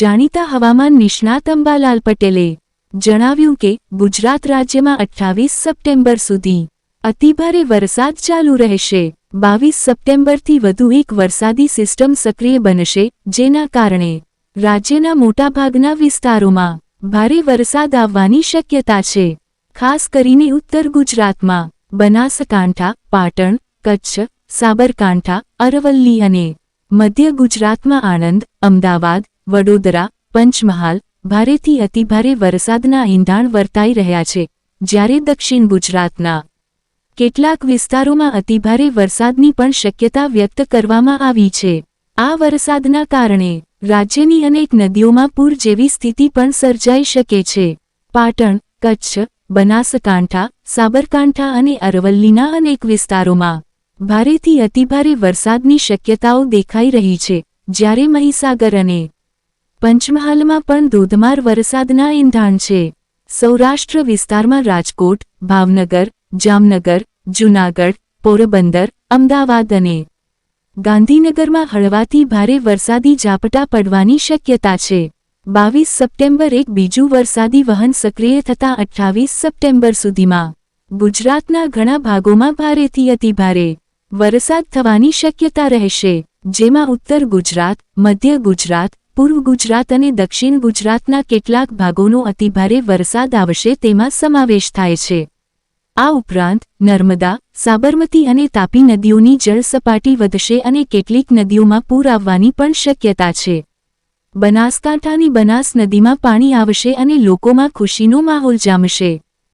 જાણીતા હવામાન નિષ્ણાત અંબાલાલ પટેલે જણાવ્યું કે, ગુજરાત રાજ્યમાં અઠ્ઠાવીસ સપ્ટેમ્બર સુધી અતિભારે વરસાદ ચાલુ રહેશે. બાવીસ સપ્ટેમ્બરથી વધુ એક વરસાદી સિસ્ટમ સક્રિય બનશે, જેના કારણે રાજ્યના મોટાભાગના વિસ્તારોમાં ભારે વરસાદ આવવાની શક્યતા છે. ખાસ કરીને ઉત્તર ગુજરાતમાં બનાસકાંઠા, પાટણ, કચ્છ, સાબરકાંઠા, અરવલ્લી અને મધ્ય ગુજરાતમાં આણંદ, અમદાવાદ વડોદરા, પંચમહાલ, ભારેથી અતિભારે વરસાદના ઈંધાણ વર્તાઈ રહ્યા છે. જ્યારે દક્ષિણ ગુજરાતના કેટલાક વિસ્તારોમાં અતિભારે વરસાદની પણ શક્યતા વ્યક્ત કરવામાં આવી છે. આ વરસાદના કારણે રાજ્યની અનેક નદીઓમાં પૂર જેવી સ્થિતિ પણ સર્જાઈ શકે છે. પાટણ, કચ્છ, બનાસકાંઠા, સાબરકાંઠા અને અરવલ્લીના અનેક વિસ્તારોમાં ભારેથી અતિભારે વરસાદની શક્યતાઓ દેખાઈ રહી છે. જ્યારે મહીસાગર અને પંચમહાલમાં પણ ધોધમાર વરસાદના ઈંધાણ છે. સૌરાષ્ટ્ર વિસ્તારમાં રાજકોટ, ભાવનગર, જામનગર, જૂનાગઢ, પોરબંદર, અમદાવાદ અને ગાંધીનગરમાં હળવાથી ભારે વરસાદી ઝાપટા પડવાની શક્યતા છે. બાવીસ સપ્ટેમ્બર એક બીજું વરસાદી વહન સક્રિય થતાં અઠ્ઠાવીસ સપ્ટેમ્બર સુધીમાં ગુજરાતના ઘણા ભાગોમાં ભારેથી અતિભારે વરસાદ થવાની શક્યતા રહેશે, જેમાં ઉત્તર ગુજરાત, મધ્ય ગુજરાત પૂર્વ ગુજરાત અને દક્ષિણ ગુજરાતના કેટલાક ભાગોનો અતિભારે વરસાદ આવશે તેમાં સમાવેશ થાય છે. આ ઉપરાંત, નર્મદા, સાબરમતી અને તાપી નદીઓની જળસપાટી વધશે અને કેટલીક નદીઓમાં પૂર આવવાની પણ શક્યતા છે. બનાસકાંઠાની બનાસ નદીમાં પાણી આવશે અને લોકોમાં ખુશીનો માહોલ જામશે.